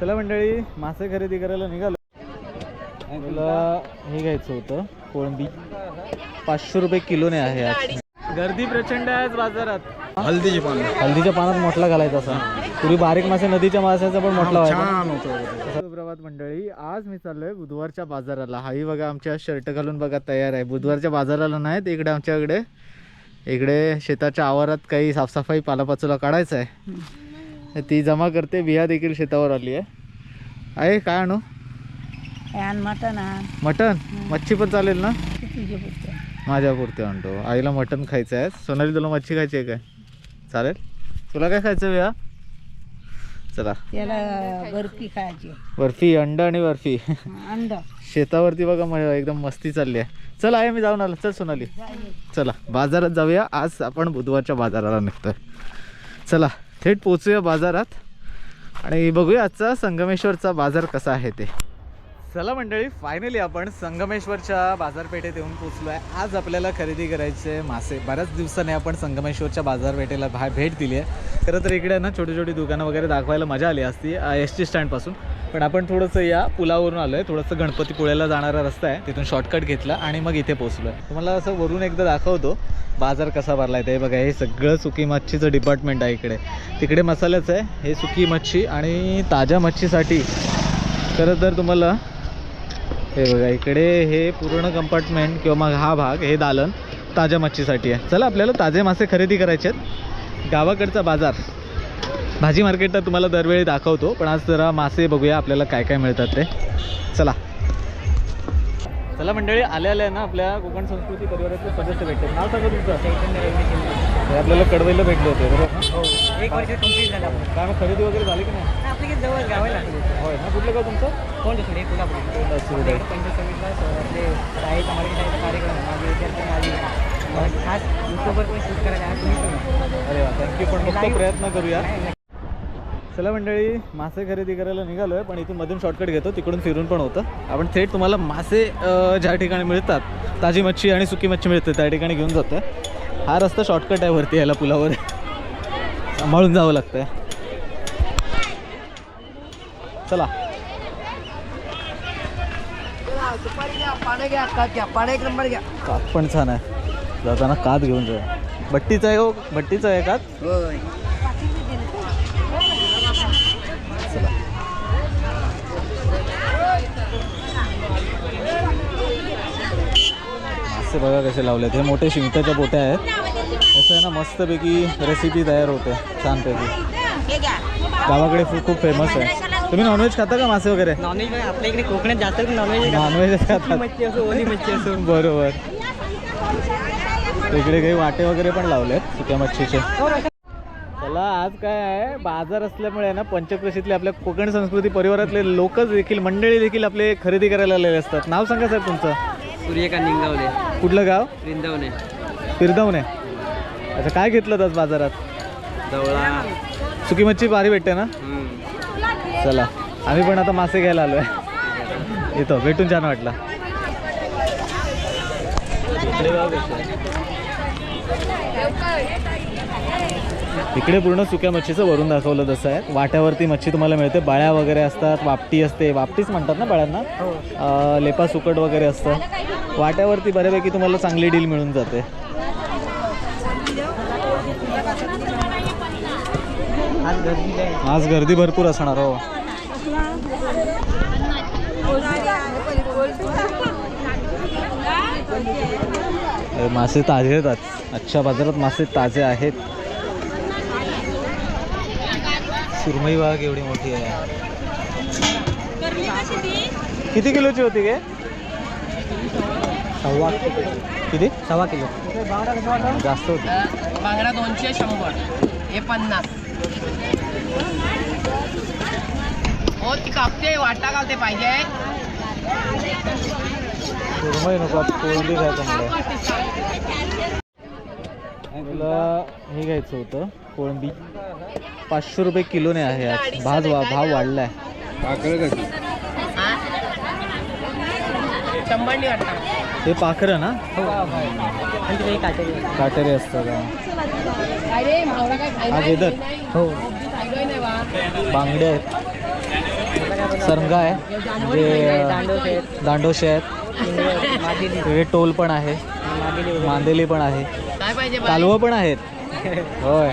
चला मंडळी मासे खरेदी करायला निघालो. तुला हे घ्यायचं होतं कोळंबी. पाचशे रुपये किलोने आहे आज. गर्दी प्रचंड आहे आज बाजारात. हल्दीची पानं. हल्दीच्या पानात मोठला घालायचा असा. पूर्वी बारीक मासे नदीच्या माशाचा पण मोठला व्हायचा. छान होतं सुप्रभात मंडळी आज मी चाललोय बुधवारच्या बाजाराला. हाही बघा आमच्या शर्ट घालून बघा तयार आहे. बुधवारच्या बाजाराला नाहीत इकडे आमच्याकडे. इकडे शेताच्या आवारात काही साफसफाई पालापाचोला काढायचं आहे. ती जमा करते. बिया देखील शेतावर आली आहे. आहे काय आणू? आणि मटण आण. मटन मच्छी पण चालेल ना? माझ्या पुरते आणतो. आईला मटन खायचं आहे. सोनाली तुला मच्छी खायची आहे काय? चालेल. तुला काय खायचं बिया? चला. त्याला बर्फी खायची. बर्फी अंड आणि बर्फी. अंड. शेतावरती बघा म- एकदम मस्ती चालली आहे. चल आहे मी जाऊन आलो. चल सोनाली. चला बाजारात जाऊया. आज आपण बुधवारच्या बाजाराला निघतोय. चला. थेट पोचूया बाजारात. आणि बघूया आजचा संगमेश्वरचा बाजार कसा आहे ते. चला मंडळी फायनली आपण संगमेश्वरच्या बाजारपेठेत येऊन पोचलो आहे आज आपल्याला खरेदी करायचे मासे. बऱ्याच दिवसाने आपण संगमेश्वरच्या बाजारपेठेला भा भेट दिली आहे. खरं तर इकडे ना छोटी छोटी दुकानं वगैरे दाखवायला मजा आली असती एस टी स्टँडपासून पण आपण थोडंसं या पुलावरून आलो आहे थोडंसं गणपतीपुळ्याला जाणारा रस्ता आहे. तिथून शॉर्टकट घेतला आणि मग इथे पोचलो आहे तुम्हाला असं वरून एकदा दाखवतो. बाजार कसा भरला आहे ते बघा. हे सगळं सुकी मच्छीचं डिपार्टमेंट आहे इकडे. तिकडे मसाल्याचं आहे. हे सुकी मच्छी आणि ताज्या मच्छीसाठी. खरं तर तुम्हाला हे बघा इकडे हे पूर्ण कंपार्टमेंट किंवा मग हा भाग हे दालन ताज्या मच्छीसाठी आहे. चला आपल्याला ताजे मासे खरेदी करायचे आहेत. गावाकडचा बाजार. भाजी मार्केटला तुम्हाला दरवेळी दाखवतो पण आज जरा मासे बघूया आपल्याला काय काय मिळतात ते. चला. चला मंडळी आल्या आल्या ना आपल्या कोकण संस्कृती परिवारातले सदस्य भेटते नाव सांगा तुमचं. हे आपल्याला कडवईला भेटले होते बरोबर? ना? एक वर्ष कंप्लीट झाला काय मग खरेदी वगैरे झाली की नाही? आपल्या जवळ लागले. होय ना कुठलं गाव तुमचं? कोण कोल्हापूर. पंचवीसला आपले मराठी शाळेचा कार्यक्रम आहे. माझे विद्यार्थी आली. मग खास युट्यूबवर पण शूट करायला आहे तुम्ही पण अरे वा थँक्यू पण फक्त प्रयत्न करूया. नाही, चला मंडळी मासे खरेदी करायला निघालो आहे पण इथून मधून शॉर्टकट घेतो तिकडून फिरून पण होतं. आपण थेट तुम्हाला मासे अ, ज्या ठिकाणी मिळतात ताजी मच्छी आणि सुकी मच्छी मिळते त्या ठिकाणी घेऊन जातो हा रस्ता शॉर्टकट आहे वरती यायला पुलावर. सांभाळून जावं लागतंय. चला. कात पण छान आहे. जाताना कात घेऊन जाऊया. भट्टीचा आहे हो भट्टीचा आहे कात? चला. मासे बघा कसे लावलेत. हे मोठे शिंकाच्या बोट्या आहेत. असं आहे ना मस्तपैकी रेसिपी तयार होते. छानपैकी. गावाकडे खूप फेमस आहे. तुम्ही नॉनव्हेज खाता का मासे वगैरे? नॉनव्हेज आपल्या इकडे कोकणात जास्त नॉनव्हेज नॉनव्हेज खातात. मच्छी असो ओली मच्छी असो. बरोबर. इकडे काही वाटे वगैरे पण लावलेत सुक्या मच्छीचे. चला आज काय आहे? बाजार असल्यामुळे ना पंचक्रोशीतले आपल्या कोकण संस्कृती परिवारातले लोक देखील मंडळी देखील आपले खरेदी करायला आलेले असतात. नाव सांगा सर तुमचं. सूर्यकांत निंगावले. कुठलं गाव? वृंदावने फिरदावणे अच्छा काय घेतलं आज बाजारात? जवळा सुकी मच्छी भारी भेटते ना? चला आम्ही पण आता मासे घ्यायला आलो आहे येतो भेटून छान वाटला. इकडे पूर्ण सुक्या मच्छीचं वरून दाखवलं जसं आहे. वाट्यावरती मच्छी तुम्हाला मिळते. बाळ्या वगैरे असतात वापटी असते. वापटीच म्हणतात ना बाळ्यांना? अं, लेपा सुकट वगैरे असतं. वाट्यावरती बऱ्यापैकी तुम्हाला चांगली डील मिळून जाते. आज गर्दी भरपूर असणार हो. मासे ताजे आहेत. अच्छा आजच्या बाजारात मासे ताजे आहेत. सुरमई बाग एवढी मोठी आहे. किती किलोची होती गे? सव्वा किती? सव्वा किलो. जास्त होती. बांगडा दोनशे शंभर. हे पन्नास. हो ती कापते वाटा घालते पाहिजे नको घ्यायचं मला हे घ्यायचं होतं कोळंबी पाचशे रुपये किलोने आहे आज भाज वा भाव वाढलाय शंभरनी वाटता हे? पाखरं ना? काटेरी काटेरी असतात हा. मावळा काय हा. वेदर हो बांगडे आहेत. सरंगा आहे म्हणजे आहेत दांडोशे आहेत. तिकडे टोल पण आहे. मादिली पण आहे. काय पाहिजे कालवं पण आहेत. होय.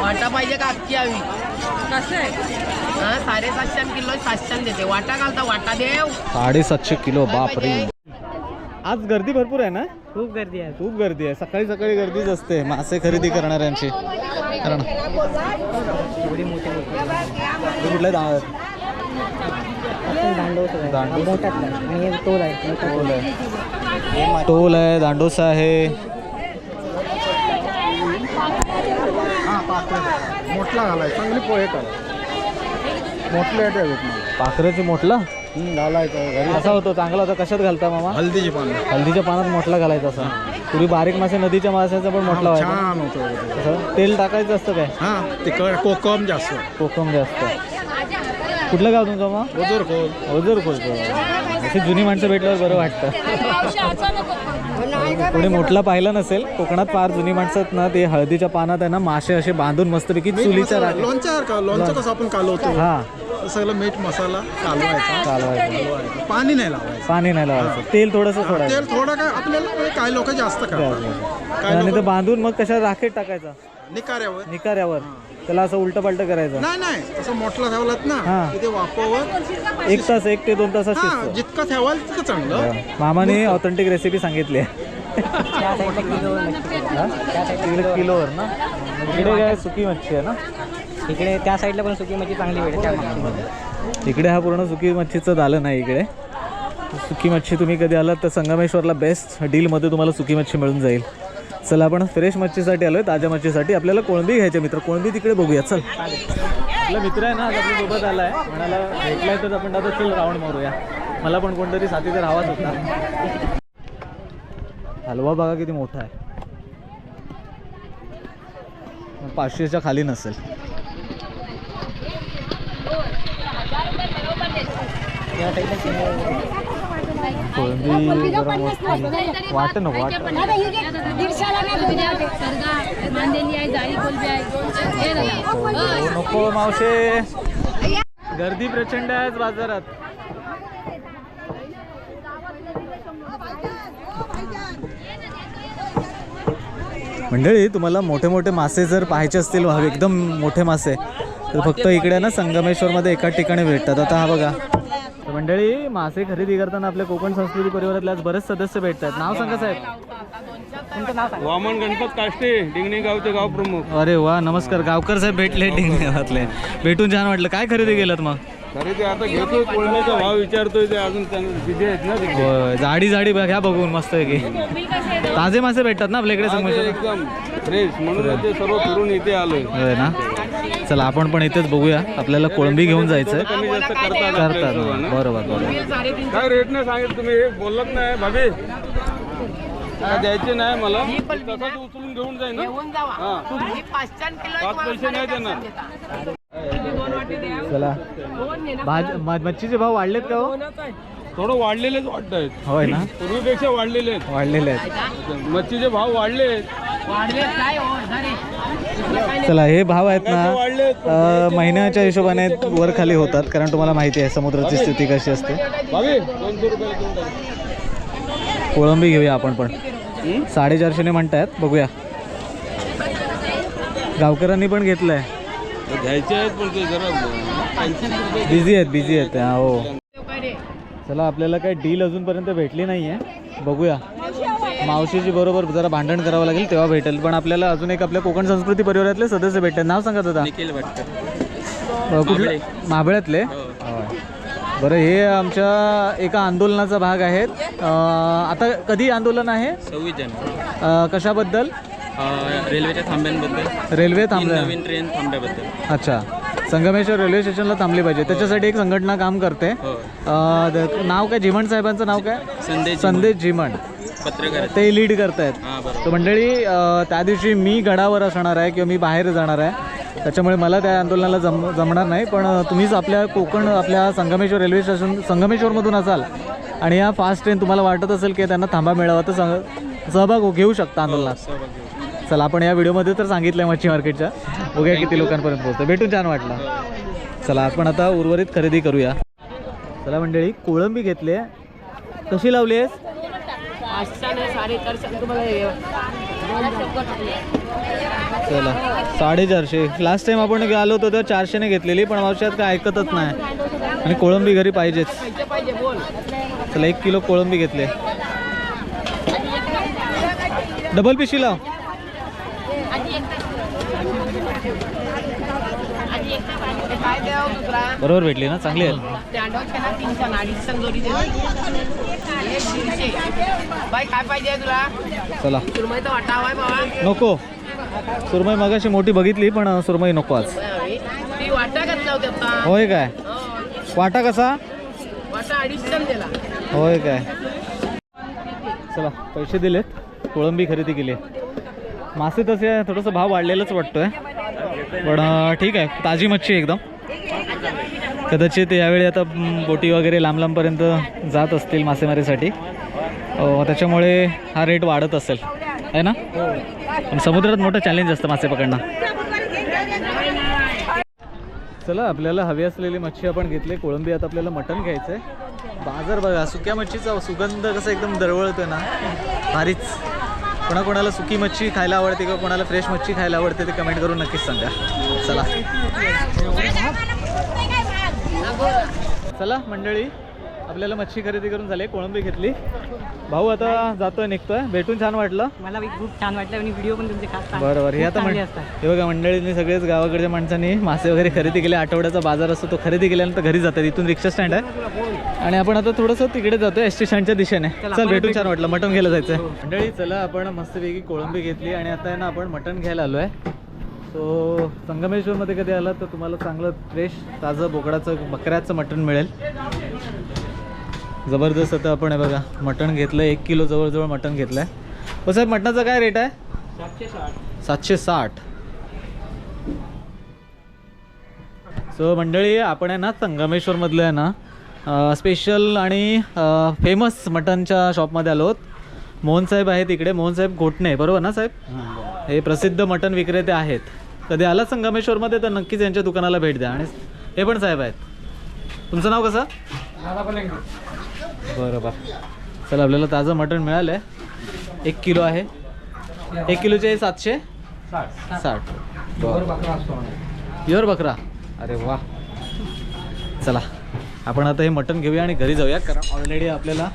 वाटा पाहिजे का अख्खी हवी कसं आहे? हा साडेसातशे किलो सातशे देते. वाटा घालता वाटा देव. साडेसातशे किलो बापरे. आज गर्दी भरपूर आहे ना? खूप गर्दी आहे. खूप गर्दी आहे. सकाळी सकाळी गर्दीच असते मासे खरेदी करणाऱ्यांची. कारण टोल आहे. टोल आहे. टोल आहे. दांडोसा आहे. मोठला घालाय चांगली पोहे करा मोठले आहेत पाखराची मोठला? असा होतो चांगला होता. कशात घालता मामा? हल्दीची पानं. हल्दीच्या पानात मोठला घालायचा असा. पूर्वी बारीक मासे नदीच्या माशाचा पण मोठला व्हायचा. छान होतो कसं तेल टाकायचं असतं काय? हा तिकड कोकम जास्त. कोकम जास्त. कुठलं गाव तुमचं मग ओजोर खोल ओझर खोलतो अशी जुनी माणसं भेटल्यावर बरं वाटतं. कोणी मोठला पाहिलं नसेल कोकणात फार जुनी माणसं आहेत ना ते हळदीच्या पानात आहे ना मासे असे बांधून मस्तपैकी चुलीच्या राख लोणच्या लोणचं कसं आपण कालवतो? हा. सगळं मीठ मसाला कालवायचा. चालवायचं कालवायचा. पाणी नाही लावायचं. पाणी नाही लावायचं. तेल थोडंसं सोडायचं तेल थोडं काय आपल्याला म्हणजे काय लोक जास्त काय आणि ते बांधून मग कशा राखेत टाकायचा? निकाऱ्यावर. निकाऱ्यावर. त्याला असं उलट पालट करायचं. नाही नाही तसं मोठला ठेवलात ना हा. तिथे एक तास एक ते दोन तासात हा शिजतो. जितकं ठेवाल तितकं चांगलं. मामाने ऑथेंटिक रेसिपी सांगितली. किलो किलोवर ना? इकडे काय सुकी मच्छी आहे ना? इकडे त्या साईडला पण सुकी मच्छी चांगली भेटते त्या इकडे हा पूर्ण सुकी मच्छीचं झालं नाही इकडे. सुकी मच्छी तुम्ही कधी आलात तर संगमेश्वरला बेस्ट डीलमध्ये तुम्हाला सुकी मच्छी मिळून जाईल. चला आपण फ्रेश मच्छीसाठी आलोय ताज्या मच्छीसाठी. आपल्याला कोळंबी घ्यायचे मित्र. कोळंबी तिकडे बघूया चल. आपला मित्र आहे ना आज आपल्यासोबत आला आहे म्हणाला भेटलाय तर आपण आता चल राऊंड मारूया. मला पण कोणतरी साथीदार हवाच होता. हलवा बघा किती मोठा आहे. पाचशेच्या खाली नसेल. कोळंबी जरा मस्त वाट नको वाट नको मावशे गर्दी प्रचंड आहे बाजारात. मंडळी तुम्हाला मोठे मोठे मासे जर पाहायचे असतील एकदम मोठे मासे तर फक्त इकडे ना संगमेश्वरमध्ये एका ठिकाणी भेटतात. आता हा बघा. मंडळी मासे खरेदी करताना आपल्या कोकण संस्कृती परिवारातले आज बरेच सदस्य भेटतात. नाव सांगा साहेब. वामन गणपत काष्टे डिंगणी गावचे गाव प्रमुख. अरे वा नमस्कार. गावकर साहेब भेटले ढिंगातले भेटून छान वाटलं. काय खरेदी केलं मग? खरे ते आता घेतोय कोळण्याचा भाव विचारतोय ते अजून त्यांना तिथे आहेत ना तिकडे होय, जाडी जाडी घ्या बघून मस्त आहे की. ताजे मासे भेटतात ना आपल्या इकडे हा, ते संगमेश्वर एकदम. फ्रेश म्हणून ते सर्व फिरून इथे आलोय. होय ना? चला आपण पण इथेच बघूया. आपल्याला कोळंबी घेऊन जास्त करतात. बरोबर बरोबर. काय रेट नाही सांगितलं तुम्ही? बोलत नाही भाभी. काय द्यायचे नाही मला. तसंच उचलून घेऊन जाईन पाच पैसे नाही देणार. चला. मच्छीचे भाव वाढलेत का हो? थोडं वाढलेलेच वाटत आहेत. होय ना? पूर्वीपेक्षा वाढलेले आहेत. वाढलेले आहेत. मच्छीचे भाव वाढले वाढले काय हो? चला हे भाव आहेत वाढले आहेत, ना अं, महिन्याच्या हिशोबाने वर खाली होतात कारण तुम्हाला माहिती आहे समुद्राची स्थिती कशी असते. भाभी दोनशे रुपये देऊन टाक. कोळंबी घेऊया आपण पण. साडेचारशेने म्हणतायत बघूया. गावकरांनी पण घेतलंय. घ्यायचे आहेत पण ते जरा बिझी आहेत बिझी आहेत हा, हो. चला आपल्याला काही डील अजूनपर्यंत भेटली नाही आहे बघूया. मावशीची बरोबर जरा भांडण करावं लागेल तेव्हा भेटेल. पण आपल्याला अजून एक आपल्या कोकण संस्कृती परिवारातले सदस्य भेटतात. नाव सांगा दादा. निखिल भटकर. अ, कुठले? महाबळ्यातले होय. बरं हे आमच्या एका आंदोलनाचा भाग आहेत. आता कधी आंदोलन आहे? सव्वीस जानेवारी. कशाबद्दल? रेल्वेच्या थांब्यांबद्दल. रेल्वे थांबल्या. नवीन ट्रेन थांब्याबद्दल अच्छा. संगमेश्वर रेल्वे स्टेशनला थांबली पाहिजे. त्याच्यासाठी एक संघटना काम करते. हो. अ, नाव काय? झिमण साहेबांचं नाव काय? संदेश झिमण पत्रकार. ते लीड करतायत. हां तर मंडळी अ, त्या दिवशी मी गडावर असणार आहे किंवा मी बाहेर जाणार आहे. त्याच्यामुळे मला त्या आंदोलनाला जम जमणार नाही. पण अ, तुम्हीच आपल्या कोकण आपल्या संगमेश्वर रेल्वे स्टेशन संगमेश्वरमधून असाल आणि या फास्ट ट्रेन तुम्हाला वाटत असेल की त्यांना थांबा मिळावा तर सहभाग घेऊ शकता आंदोलनात. घेऊ. चला आपण या व्हिडिओमध्ये तर सांगितलं आहे मच्छी मार्केटच्या. बघूया किती लोकांपर्यंत पोहोचतं भेटून छान वाटलं. चला आपण आता उर्वरित खरेदी करूया. चला मंडळी कोळंबी घेतली आहे. कशी लावली आहेस? चला साडेचारशे. लास्ट टाइम आपण आलो होतो तेव्हा चारशेने घेतलेली पण औषधात काय ऐकतच नाही. आणि कोळंबी घरी पाहिजेच. चला एक किलो कोळंबी घेतले डबल पिशी लाव. काय द्यावं दुसरा बरोबर भेटली ना चांगली आहे. ना तीनशे दे एक दीडशे बाई काय पाहिजे तुला चला. सुरमई तर वाटावा आहे बाबा नको. सुरमई मगाशी मोठी बघितली पण सुरमई नको आज. ती वाटा घातला होती आता होय काय? हो. वाटा कसा? वाटा अडीचशे दिला होय काय? चला पैसे दिलेत. कोळंबी खरेदी केली. मासे तसे थोडंसं भाव वाढलेलाच वाटतोय. पण ठीक आहे. ताजी मच्छी एकदम. कदाचित यावेळी आता बोटी वगैरे लांब लांबपर्यंत जात असतील मासेमारीसाठी. त्याच्यामुळे हा रेट वाढत असेल. आहे ना? पण समुद्रात मोठं चॅलेंज असतं मासे पकडणं. चला आपल्याला हवी असलेली मच्छी आपण घेतली. कोळंबी आता आपल्याला मटण घ्यायचं आहे बाजार बघा सुक्या मच्छीचा सुगंध कसा एकदम दरवळतोय ना. भारीच. कोणाकोणाला सुकी मच्छी खायला आवडते किंवा कोणाला फ्रेश मच्छी खायला आवडते ते कमेंट करून नक्कीच सांगा. चला. चला मंडळी. आपल्याला मच्छी खरेदी करून झाली कोळंबी घेतली. भाऊ आता जातोय निघतोय. भेटून छान वाटलं. मला खूप छान वाटलं आणि व्हिडिओ पण तुमचे खास बरं बरं हे आता चांगले म्हण- असतात. हे बघा मंडळींनी सगळेच गावाकडच्या माणसांनी मासे वगैरे खरेदी केले. आठवड्याचा बाजार असतो तो खरेदी केल्यानंतर घरी जातात. इथून रिक्षा स्टँड आहे. आणि आपण आता थोडंसं तिकडे जातोय एस टी स्टँडच्या दिशेने. चल भेटून छान वाटलं. मटण घ्यायला जायचं मंडळी चला आपण मस्तपैकी कोळंबी घेतली आणि आता ना आपण मटण घ्यायला आलो आहे सो संगमेश्वरमध्ये कधी आलात तर तुम्हाला चांगलं फ्रेश ताजं बोकडाचं बकऱ्याचं मटण मिळेल. जबरदस्त आता आपण हे बघा मटण घेतलं एक किलो जवळजवळ मटण घेतलं आहे हो साहेब मटणाचा काय रेट आहे? सातशे साठ. सो मंडळी आपण आहे ना संगमेश्वरमधलं आहे ना स्पेशल आणि फेमस मटनच्या शॉपमध्ये आलो आहोत. मोहन साहेब आहेत इकडे. मोहन साहेब घोटणे बरोबर ना साहेब? हे प्रसिद्ध मटन विक्रेते आहेत. कधी आला संगमेश्वरमध्ये तर नक्कीच यांच्या दुकानाला भेट द्या. आणि हे पण साहेब आहेत. तुमचं नाव कसं? बरं बरं. चला आपल्याला ताजं मटण मिळालं आहे एक किलो आहे. एक किलोचे सातशे? साठ. प्युअर बकरा अरे वा. चला आपण आता हे मटण घेऊया आणि घरी जाऊया कारण ऑलरेडी आपल्याला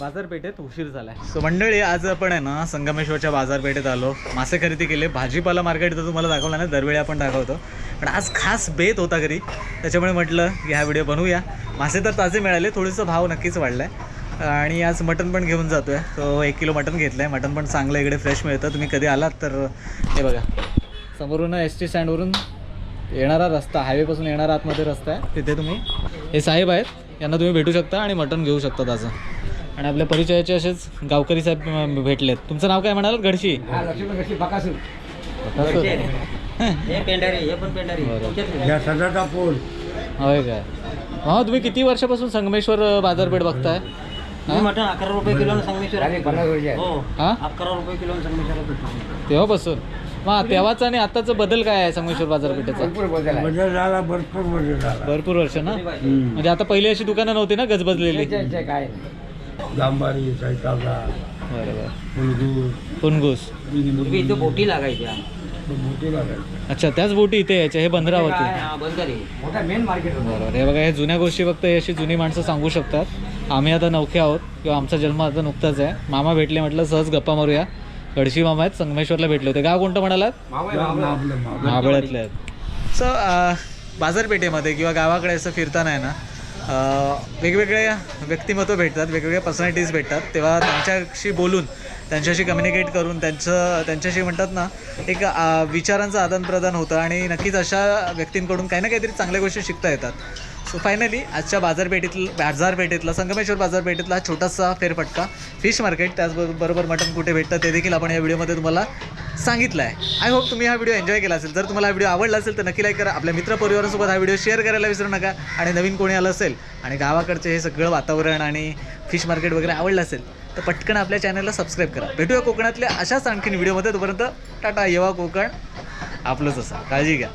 बाजारपेठेत उशीर झाला आहे सो मंडळी आज आपण आहे ना संगमेश्वरच्या बाजारपेठेत आलो. मासे खरेदी केले. भाजीपाला मार्केट तर तुम्हाला दाखवला ना दरवेळी आपण दाखवतो. पण आज खास बेत होता घरी. त्याच्यामुळे म्हटलं की हा व्हिडिओ बनवूया. मासे तर ताजे मिळाले थोडंसं भाव नक्कीच वाढला आहे आणि आज मटण पण घेऊन जातो आहे तो एक किलो मटण घेतलं आहे मटण पण चांगलं इकडे फ्रेश मिळतं. तुम्ही कधी आलात तर हे बघा. समोरून एस टी स्टँडवरून येणारा रस्ता हायवेपासून येणारा आतमध्ये रस्ता आहे. तिथे तुम्ही हे साहेब आहेत. यांना तुम्ही भेटू शकता आणि मटण घेऊ शकता त्याचं आणि आपल्या परिचयाचे असेच गावकरी साहेब भेटलेत. तुमचं नाव काय म्हणाल गडशी या सदाचा पोल होय काय हा तुम्ही किती वर्षापासून संगमेश्वर बाजारपेठ बघताय? मटण अकरा रुपये किलो संगमेश्वर. हो. हा? अकरा रुपये किलो संगमेश्वर तेव्हापासून. हा तेव्हाचा आणि आताचा बदल काय आहे संगमेश्वर बाजारपेठेचा? बदल झाला भरपूर बदल झाला. भरपूर वर्ष ना? म्हणजे आता पहिली अशी दुकानं नव्हती ना गजबजलेली? काय. जांबारी सैताचा बरोबर. इथं बोटी लागायच्या. अच्छा त्याच बोटी इथे यायच्या हे बंदरावरती. हा, बंद झाली मोठा मेन मार्केट बरोबर हे बघा हे जुन्या गोष्टी फक्त हे अशी जुनी माणसं सांगू शकतात. आम्ही आता नवखे आहोत किंवा आमचा जन्म आता नुकताच आहे. मामा भेटले म्हटलं सहज गप्पा मारूया. गडशी मामा आहेत संगमेश्वरला भेटले होते. गाव कोणतं म्हणालात? महाबळ्यातले आहेत. सो बाजारपेठेमध्ये किंवा गावाकडे असं फिरताना आहे ना अ, वेगवेगळे व्यक्तिमत्व भेटतात वेगवेगळ्या पर्सनॅलिटीज भेटतात. तेव्हा त्यांच्याशी बोलून त्यांच्याशी कम्युनिकेट करून त्यांचं त्यांच्याशी म्हणतात ना एक विचारांचं आदानप्रदान होतं आणि नक्कीच अशा व्यक्तींकडून काही ना काहीतरी चांगल्या गोष्टी शिकता येतात. सो फायनली आजच्या बाजारपेठेतील बाजारपेठेतला संगमेश्वर बाजारपेठेतला हा छोटासा फेरफटका फिश मार्केट त्याचबरोबर मटण कुठे भेटतं ते देखील आपण या व्हिडिओमध्ये तुम्हाला सांगितलं आहे. आय होप तुम्ही हा व्हिडिओ एन्जॉय केला असेल. जर तुम्हाला हा व्हिडिओ आवडला असेल तर नक्की लाईक करा. आपल्या मित्रपरिवारासोबत हा व्हिडिओ शेअर करायला विसरू नका. आणि नवीन कोणी आलं असेल आणि गावाकडचे हे सगळं वातावरण आणि फिश मार्केट वगैरे आवडलं असेल तर पटकन आपल्या चॅनलला सबस्क्राईब करा. भेटूया कोकणातल्या अशाच आणखीन व्हिडिओमध्ये. तोपर्यंत टाटा येवा कोकण. आपलंच असं. काळजी घ्या.